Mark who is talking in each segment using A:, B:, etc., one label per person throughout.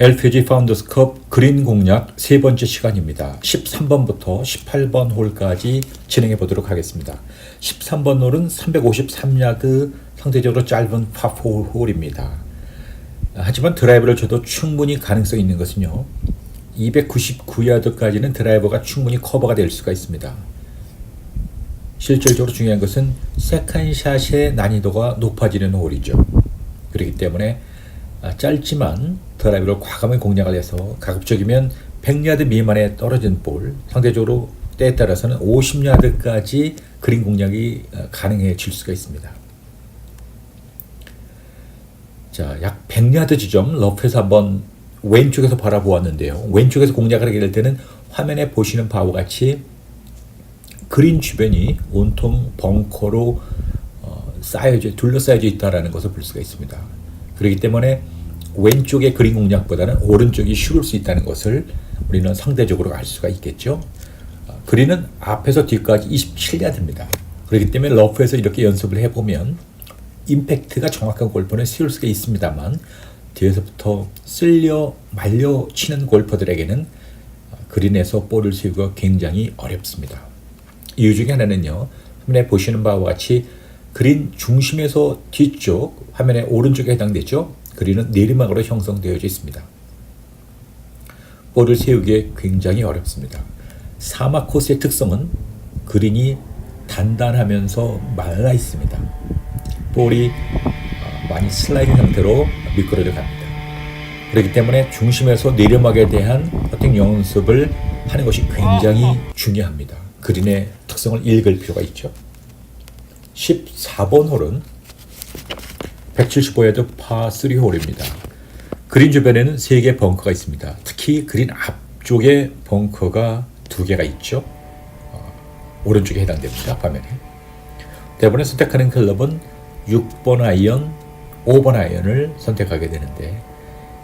A: LPG 파운더스컵 그린 공략 세 번째 시간입니다. 13번부터 18번 홀까지 진행해 보도록 하겠습니다. 13번 홀은 353야드 상대적으로 짧은 파4 홀입니다. 하지만 드라이버를 줘도 충분히 가능성이 있는 것은요. 299야드까지는 드라이버가 충분히 커버가 될 수가 있습니다. 실질적으로 중요한 것은 세컨샷의 난이도가 높아지는 홀이죠. 그렇기 때문에 아, 짧지만 드라이브를 과감히 공략을 해서 가급적이면 100야드 미만에 떨어진 볼, 상대적으로 때에 따라서는 50야드까지 그린 공략이 어, 가능해질 수가 있습니다. 자, 약 100야드 지점 러프에서 한번 왼쪽에서 바라보았는데요. 왼쪽에서 공략을 하게 될 때는 화면에 보시는 바와 같이 그린 주변이 온통 벙커로 어, 쌓여져 둘러싸여져 있다라는 것을 볼 수가 있습니다. 그렇기 때문에 왼쪽의 그린 공략보다는 오른쪽이 쉬울 수 있다는 것을 우리는 상대적으로 알 수가 있겠죠. 어, 그린은 앞에서 뒤까지 27야드입니다. 그렇기 때문에 러프에서 이렇게 연습을 해보면 임팩트가 정확한 골프는 쉬울 수가 있습니다만 뒤에서부터 쓸려 말려 치는 골퍼들에게는 어, 그린에서 볼을 세우기가 굉장히 어렵습니다. 이유 중에 하나는요. 화면에 보시는 바와 같이 그린 중심에서 뒤쪽 화면의 오른쪽에 해당되죠. 그린은 내리막으로 형성되어져 있습니다. 볼을 세우기에 굉장히 어렵습니다. 사막 코스의 특성은 그린이 단단하면서 말라 있습니다. 볼이 어, 많이 슬라이딩 상태로 미끄러져 갑니다. 그렇기 때문에 중심에서 내리막에 대한 퍼팅 연습을 하는 것이 굉장히 중요합니다. 그린의 특성을 읽을 필요가 있죠. 14번 홀은 175야드 파3 홀입니다. 그린 주변에는 3개 벙커가 있습니다. 특히 그린 앞쪽에 벙커가 2개가 있죠. 어, 오른쪽에 해당됩니다. 화면에. 대부분 선택하는 클럽은 6번 아이언, 5번 아이언을 선택하게 되는데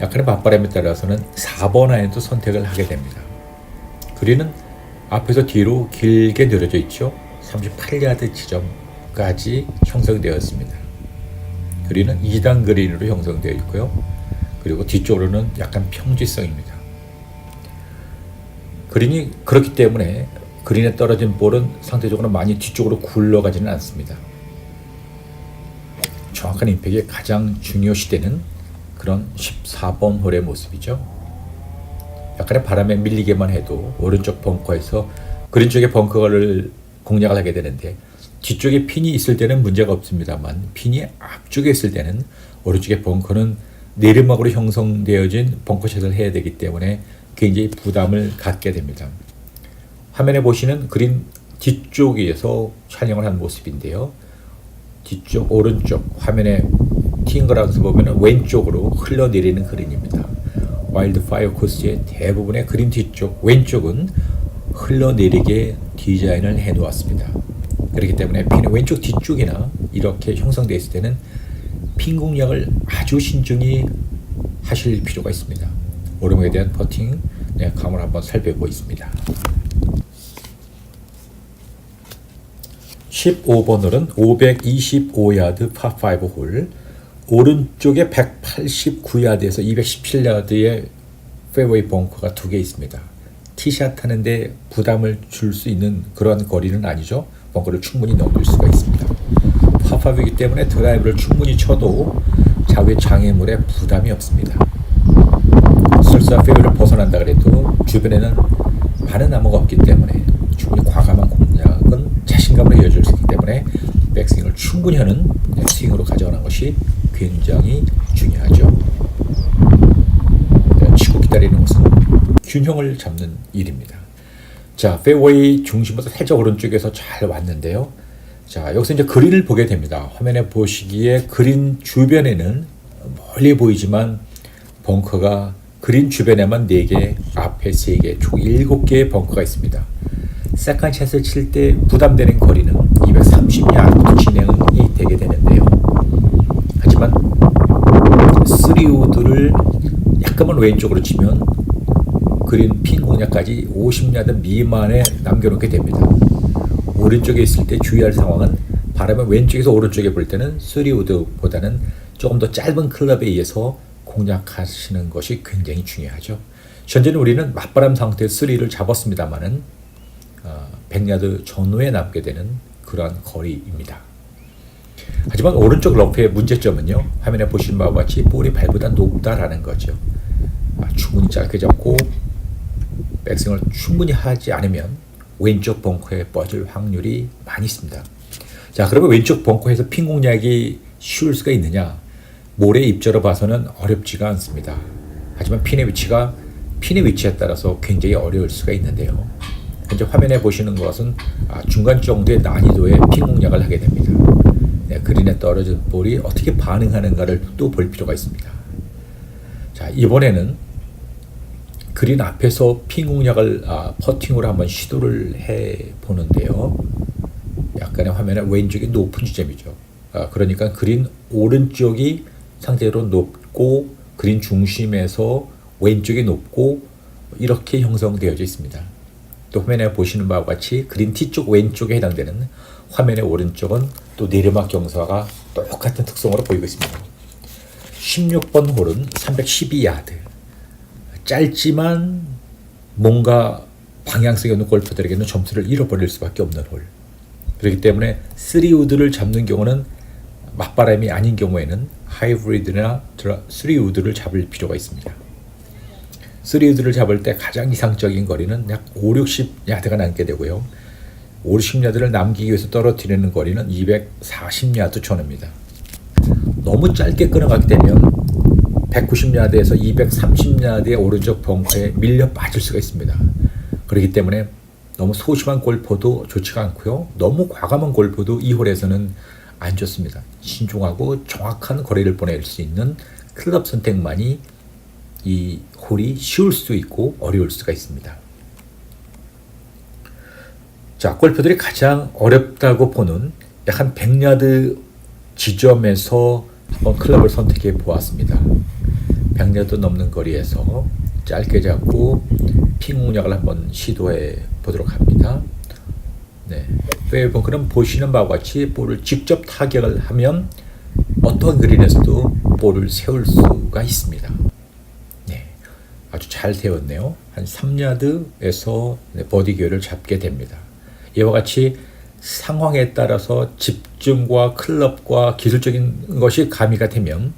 A: 약간의 맞바람에 따라서는 4번 아이언도 선택을 하게 됩니다. 그린은 앞에서 뒤로 길게 늘어져 있죠. 38야드 지점까지 형성되었습니다. 그린은 2단 그린으로 형성되어 있고요. 그리고 뒤쪽으로는 약간 평지성입니다. 그린이 그렇기 때문에 그린에 떨어진 볼은 상대적으로 많이 뒤쪽으로 굴러가지는 않습니다. 정확한 임팩이 가장 중요시되는 그런 14번 홀의 모습이죠. 약간의 바람에 밀리게만 해도 오른쪽 벙커에서 그린 쪽에 벙커를 공략을 하게 되는데 뒤쪽에 핀이 있을 때는 문제가 없습니다만 핀이 앞쪽에 있을 때는 오른쪽에 벙커는 내리막으로 형성되어진 벙커샷을 해야 되기 때문에 굉장히 부담을 갖게 됩니다. 화면에 보시는 그린 뒤쪽에서 촬영을 한 모습인데요. 뒤쪽 오른쪽 화면에 팅그라운스 보면 왼쪽으로 흘러내리는 그린입니다. 와일드 파이어 코스의 대부분의 그린 뒤쪽 왼쪽은 흘러내리게 디자인을 해 놓았습니다. 그렇기 때문에 핀의 왼쪽 뒤쪽이나 이렇게 형성되어 있을 때는 핀 공략을 아주 신중히 하실 필요가 있습니다. 오르막에 대한 퍼팅 네, 감을 한번 살펴보겠습니다. 15번 홀은 525야드 파5 홀 오른쪽에 189야드에서 217야드의 페어웨이 벙커가 두 개 있습니다. 티샷 하는데 부담을 줄 수 있는 그런 거리는 아니죠. 벙커를 충분히 넘길 수가 있습니다. 파파이기 때문에 드라이브를 충분히 쳐도 좌우의 장애물에 부담이 없습니다. 설사 페어를 벗어난다 그래도 주변에는 많은 나무가 없기 때문에 충분히 과감한 공략은 자신감으로 이어질 수 있기 때문에 백스윙을 충분히 하는 스윙으로 가져가는 것이 굉장히 중요하죠. 네, 치고 기다리는 것은 균형을 잡는 일입니다. 자, 페어웨이 중심부터 살짝 오른쪽에서 잘 왔는데요. 자, 여기서 이제 그린을 보게 됩니다. 화면에 보시기에 그린 주변에는 멀리 보이지만 벙커가 그린 주변에만 4개, 앞에 3개, 총 7개의 벙커가 있습니다. 세컨 샷을 칠 때 부담되는 거리는 230야드부터 진행이 되게 되는데요. 하지만 3우드를 약간만 왼쪽으로 치면 그린 핀 공략까지 50야드 미만에 남겨놓게 됩니다. 오른쪽에 있을 때 주의할 상황은 바람을 왼쪽에서 오른쪽에 불 때는 3우드보다는 조금 더 짧은 클럽에 의해서 공략하시는 것이 굉장히 중요하죠. 현재는 우리는 맞바람 상태에서 3를 잡았습니다만은 어, 100야드 전후에 남게 되는 그러한 거리입니다. 하지만 오른쪽 러프의 문제점은요. 화면에 보시는 바와 같이 볼이 발보다 높다라는 거죠. 아, 충분히 짧게 잡고 백스윙을 충분히 하지 않으면 왼쪽 벙커에 빠질 확률이 많이 있습니다. 자, 그러면 왼쪽 벙커에서 핀 공략이 쉬울 수가 있느냐? 모래 입자로 봐서는 어렵지가 않습니다. 하지만 핀의 위치가 핀의 위치에 따라서 굉장히 어려울 수가 있는데요. 현재 화면에 보시는 것은 아, 중간 정도의 난이도의 핀 공략을 하게 됩니다. 네, 그린에 떨어진 볼이 어떻게 반응하는가를 또 볼 필요가 있습니다. 자, 이번에는 그린 앞에서 핀 공략을 아, 퍼팅으로 한번 시도를 해 보는데요. 약간의 화면에 왼쪽이 높은 지점이죠. 아, 그러니까 그린 오른쪽이 상대로 높고 그린 중심에서 왼쪽이 높고 이렇게 형성되어져 있습니다. 또 화면에 보시는 바와 같이 그린 T쪽 왼쪽에 해당되는 화면의 오른쪽은 또 내리막 경사가 똑같은 특성으로 보이고 있습니다. 16번 홀은 312야드. 짧지만 뭔가 방향성이 없는 골퍼들에게는 점수를 잃어버릴 수밖에 없는 홀. 그렇기 때문에 3우드를 잡는 경우는 맞바람이 아닌 경우에는 하이브리드나 3우드를 잡을 필요가 있습니다. 3우드를 잡을 때 가장 이상적인 거리는 약 5, 60야드가 남게 되고요. 5, 60야드를 남기기 위해서 떨어뜨리는 거리는 240야드 전후입니다. 너무 짧게 끊어가게 되면 190야드에서 230야드의 오른쪽 벙커에 밀려 빠질 수가 있습니다. 그렇기 때문에 너무 소심한 골퍼도 좋지가 않고요. 너무 과감한 골퍼도 이 홀에서는 안 좋습니다. 신중하고 정확한 거리를 보낼 수 있는 클럽 선택만이 이 홀이 쉬울 수 있고 어려울 수가 있습니다. 자, 골퍼들이 가장 어렵다고 보는 약 한 100야드 지점에서 한번 클럽을 선택해 보았습니다. 100야드 넘는 거리에서 짧게 잡고 핑 공략을 한번 시도해 보도록 합니다. 네. 그럼 보시는 바와 같이 볼을 직접 타격을 하면 어떤 그린에서도 볼을 세울 수가 있습니다. 네. 아주 잘 세웠네요. 한 3야드에서 버디 기회를 잡게 됩니다. 이와 같이 상황에 따라서 집중과 클럽과 기술적인 것이 가미가 되면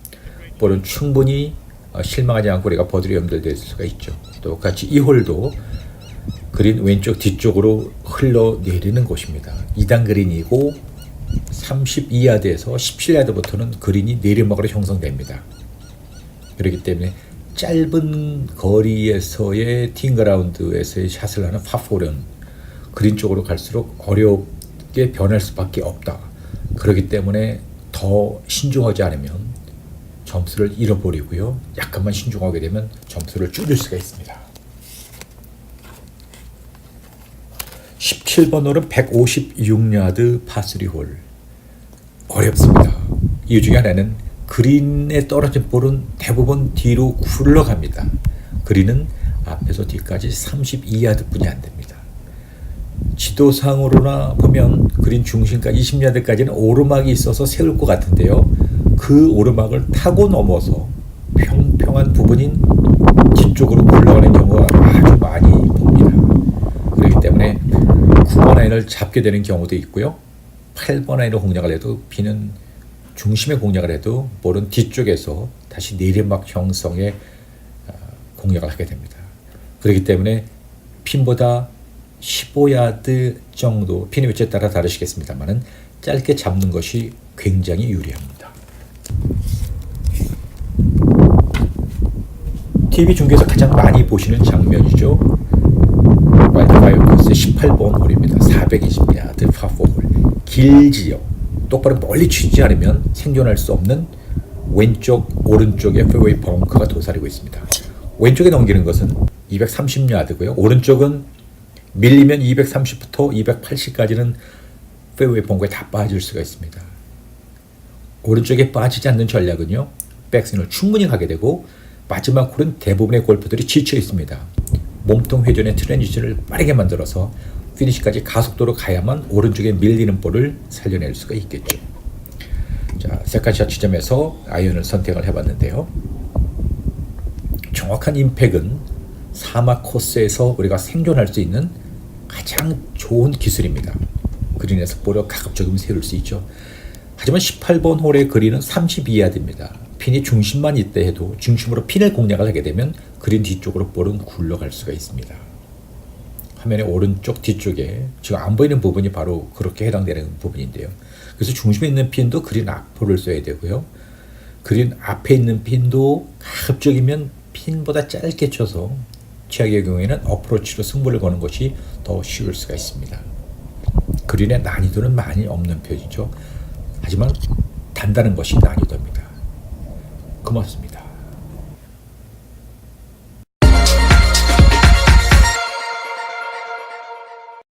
A: 볼은 충분히 어, 실망하지 않고 우리가 버디로 연결될 수가 있죠. 또 같이 이 홀도 그린 왼쪽 뒤쪽으로 흘러내리는 곳입니다. 2단 그린이고 32야드에서 17야드부터는 그린이 내리막으로 형성됩니다. 그렇기 때문에 짧은 거리에서의 팅그라운드에서의 샷을 하는 파포는 그린 쪽으로 갈수록 어렵게 변할 수밖에 없다. 그렇기 때문에 더 신중하지 않으면 점수를 잃어버리고요. 약간만 신중하게 되면 점수를 줄일 수가 있습니다. 17번 홀은 156야드 파3홀. 어렵습니다. 이유 중에 하나는 그린에 떨어진 볼은 대부분 뒤로 굴러갑니다. 그린은 앞에서 뒤까지 32야드 뿐이 안 됩니다. 지도상으로나 보면 그린 중심까지 20야드까지는 오르막이 있어서 세울 것 같은데요. 그 오르막을 타고 넘어서 평평한 부분인 뒤쪽으로 굴러가는 경우가 아주 많이 봅니다. 그렇기 때문에 9번 아이를 잡게 되는 경우도 있고요. 8번 아이로 공략을 해도 비는 중심에 공략을 해도 볼은 뒤쪽에서 다시 내리막 형성의 어, 공략을 하게 됩니다. 그렇기 때문에 핀보다 15야드 정도 핀의 위치에 따라 다르시겠습니다만은 짧게 잡는 것이 굉장히 유리합니다. TV 중계에서 가장 많이 보시는 장면이죠. 코스의 18번 홀입니다. 420야드 파4홀. 길지요. 똑바로 멀리 치지 않으면 생존할 수 없는 왼쪽 오른쪽에 페어웨이 벙커가 도사리고 있습니다. 왼쪽에 넘기는 것은 230야드고요. 오른쪽은 밀리면 230부터 280까지는 페어웨이 벙커에 다 빠질 수가 있습니다. 오른쪽에 빠지지 않는 전략은요. 백스윙을 충분히 가게 되고 마지막 홀은 대부분의 골프들이 지쳐 있습니다. 몸통 회전의 트랜지션을 빠르게 만들어서 피니시까지 가속도로 가야만 오른쪽에 밀리는 볼을 살려낼 수가 있겠죠. 자, 세컨샷 지점에서 아이언을 선택을 해봤는데요. 정확한 임팩은 사막 코스에서 우리가 생존할 수 있는 가장 좋은 기술입니다. 그린에서 볼을 가급적이면 세울 수 있죠. 하지만 18번 홀의 그린은 32야드입니다. 핀이 중심만 있대 해도 중심으로 핀을 공략을 하게 되면 그린 뒤쪽으로 볼은 굴러갈 수가 있습니다. 화면의 오른쪽 뒤쪽에 지금 안 보이는 부분이 바로 그렇게 해당되는 부분인데요. 그래서 중심에 있는 핀도 그린 앞으로 써야 되고요. 그린 앞에 있는 핀도 가급적이면 핀보다 짧게 쳐서 최악의 경우에는 어프로치로 승부를 거는 것이 더 쉬울 수가 있습니다. 그린의 난이도는 많이 없는 편이죠. 하지만 단다는 것이 난이도입니다. 고맙습니다.